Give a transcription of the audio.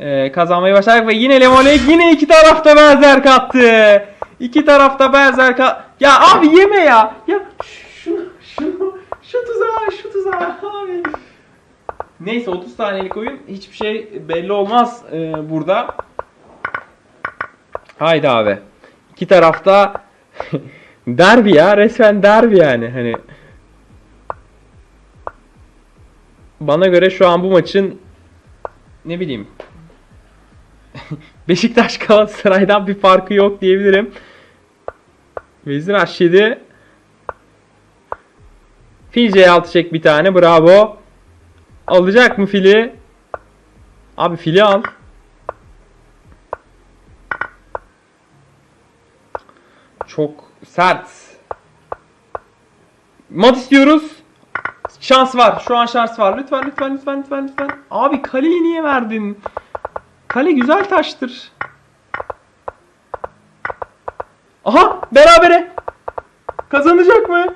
e, kazanmayı başardık ve yine Lemole yine iki tarafta benzer kattı. İki tarafta benzer kat. Ya abi yeme ya. Ya şunu şunu şu tuzağa şu tuzağa abi. Neyse 30 saniyelik oyun hiçbir şey belli olmaz e, burada. Haydi abi. İki tarafta derbi ya resmen derbi yani hani. Bana göre şu an bu maçın ne bileyim Beşiktaş Galatasaray'dan bir farkı yok diyebilirim. Vezir Aşşedi Fil C6 çek bir tane bravo. Alacak mı fili? Abi fili al. Çok sert. Mat istiyoruz. Şans var. Şu an şans var. Lütfen lütfen lütfen lütfen lütfen. Abi kaleyi niye verdin? Kale güzel taştır. Aha berabere. Kazanacak mı?